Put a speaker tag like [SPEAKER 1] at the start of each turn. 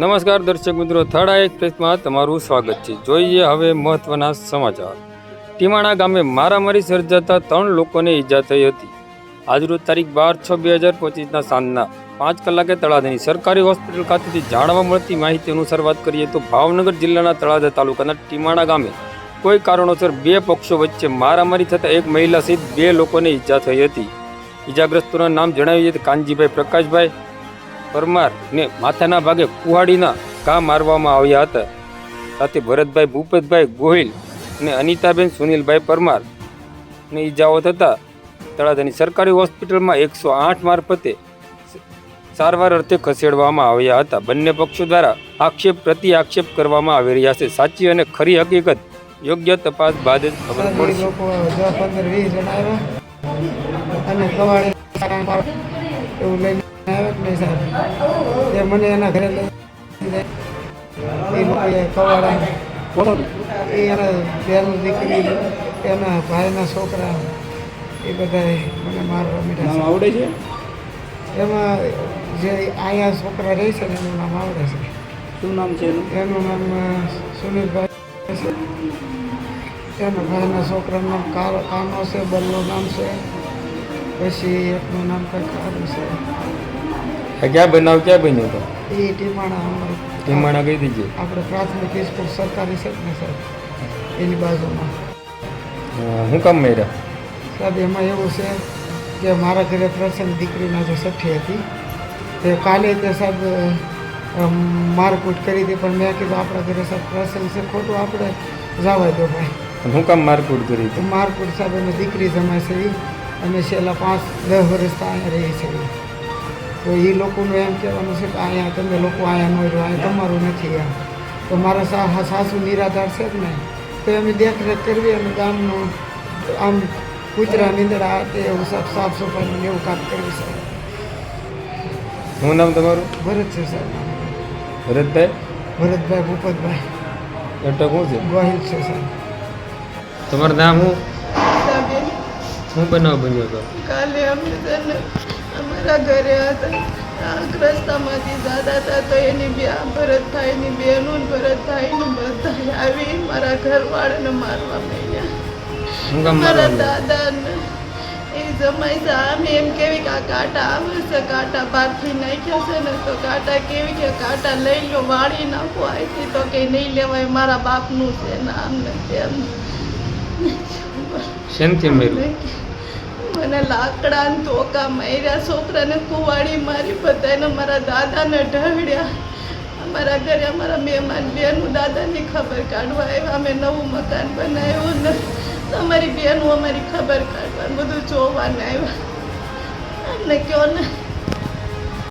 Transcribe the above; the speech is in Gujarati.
[SPEAKER 1] નમસ્કાર દર્શક મિત્રો થર્ડ એક્સપ્રેસમાં તમારું સ્વાગત છે. જોઈએ હવે મહત્વના સમાચાર. ટીમાણા ગામે મારામારી સર્જાતા ત્રણ લોકોને ઈજા થઈ હતી. આજરોજ તારીખ બાર છ બે હજાર પચીસના સાંજના પાંચ કલાકે તળાજાની સરકારી હોસ્પિટલ ખાતેથી જાણવા મળતી માહિતી અનુસાર વાત કરીએ તો ભાવનગર જિલ્લાના તળાજા તાલુકાના ટીમાણા ગામે કોઈ કારણોસર બે પક્ષો વચ્ચે મારામારી થતાં એક મહિલા સહિત બે લોકોને ઈજા થઈ હતી. ઈજાગ્રસ્તોના નામ જણાવીએ તો કાનજીભાઈ પ્રકાશભાઈ પરમાર ને માથાના ભાગે કુહાડીના ઘા મારવામાં આવ્યા હતા. સાથે ભરતભાઈ ભૂપતભાઈ ગોહિલ અને અનિતાબેન સુનિલભાઈ પરમાર ને ઈજાઓ થતાં તળાજાની સરકારી હોસ્પિટલમાં એકસો આઠ મારફતે સારવાર અર્થે ખસેડવામાં આવ્યા હતા. બંને પક્ષો દ્વારા આક્ષેપ પ્રતિ આક્ષેપ કરવામાં આવી રહ્યા છે. સાચી અને ખરી હકીકત યોગ્ય તપાસ બાદ જ ખબર પડશે.
[SPEAKER 2] અને એવું લઈને આવ્યા કે સાહેબ એ મને એના ઘરે લઈ એ લોકોએ કવાડા એ એના બેનું દીકરી એના ભાઈના છોકરા એ બધાએ મને મારવા મીઠા
[SPEAKER 3] આવડે છે?
[SPEAKER 2] એમાં જે આયા છોકરા રહે છે ને એનું નામ આવડે છે.
[SPEAKER 3] શું નામ છે એનું?
[SPEAKER 2] એનું નામ સુનિલભાઈ છે. એના ભાઈના છોકરાનું નામ કાનો છે બલ્લો નામ છે. પછી એકનું નામ કંઈક સારું છે.
[SPEAKER 1] આ ક્યાં બનાવ ક્યાં બન્યો હતો
[SPEAKER 2] એ ટીમાણા
[SPEAKER 1] ટીમાણા કઈ દીજે
[SPEAKER 2] આપણે પ્રાથમિક સ્કૂલ સરકારી ને સાહેબ એની બાજુમાં.
[SPEAKER 1] હું કામ મેળ્યા
[SPEAKER 2] સાહેબ એમાં એવું છે કે મારા ઘરે પ્રસંગ દીકરીના જે સઠ્ઠી હતી તે કાલે તે સાહેબ મારકૂટ કરી હતી પણ મેં કીધું આપણા ઘરે સાહેબ પ્રસંગ છે ખોટું આપણે જવા દો ભાઈ.
[SPEAKER 1] હું કામ મારકૂટ કરી
[SPEAKER 2] તો મારકુટ સાહેબ એને દીકરી જમાય છે અને છેલ્લા પાંચ દસ વર્ષ અહીંયા રહી છે. તો એ લોકોનું એમ કહેવાનું છે કે અહીંયા તમે લોકો અહીંયા ન રહ્યો અહીંયા તમારું નથી એમ. તો મારા સા સાસુ નિરાધાર છે જ ને. તો એમની દેખરેખ કરવી અને ગામનું આમ કૂતરા નીંદડા તે એવું સાફ સાફ સફાઈનું એવું કામ કરવી છે.
[SPEAKER 1] શું નામ તમારું?
[SPEAKER 2] ભરત છે સાહેબ.
[SPEAKER 1] ભરતભાઈ?
[SPEAKER 2] ભરતભાઈ ભૂપતભાઈ.
[SPEAKER 1] અટક શું છે?
[SPEAKER 2] ગોહિલ છે સાહેબ.
[SPEAKER 1] તમારું નામ
[SPEAKER 4] હું
[SPEAKER 1] શું બનાવ બન્યો હતો
[SPEAKER 4] કાલે અમે અમારા ઘરે હતા. રસ્તામાંથી દાદા હતા તો એની બે ભરતભાઈની બહેનું ને ભરતભાઈનું બધા આવી મારા ઘરવાળાને મારવા માંડ્યા. મારા દાદાને એ જમાઈ સામે એમ કેવી કે આ કાંટા આવે છે કાંટા બહારથી નાખ્યા છે ને તો કાંટા કેવી કે કાંટા લઈ લો વાળી નાખો આથી તો કે નહીં લેવાય મારા બાપનું છે ને આમ ને તેમ.
[SPEAKER 1] શેમથી મેળવું
[SPEAKER 4] મને લાકડા ધોકા માર્યા, છોકરાને કુવાડી મારી બધાને મારા દાદાને ઢળ્યા. અમારા ઘરે અમારા મહેમાન બેનું દાદાની ખબર કાઢવા આવ્યા. અમે નવું મકાન બનાવ્યું ને અમારી બેનું અમારી ખબર કાઢવા બધું જોવાને આવ્યા. અમને કહો ને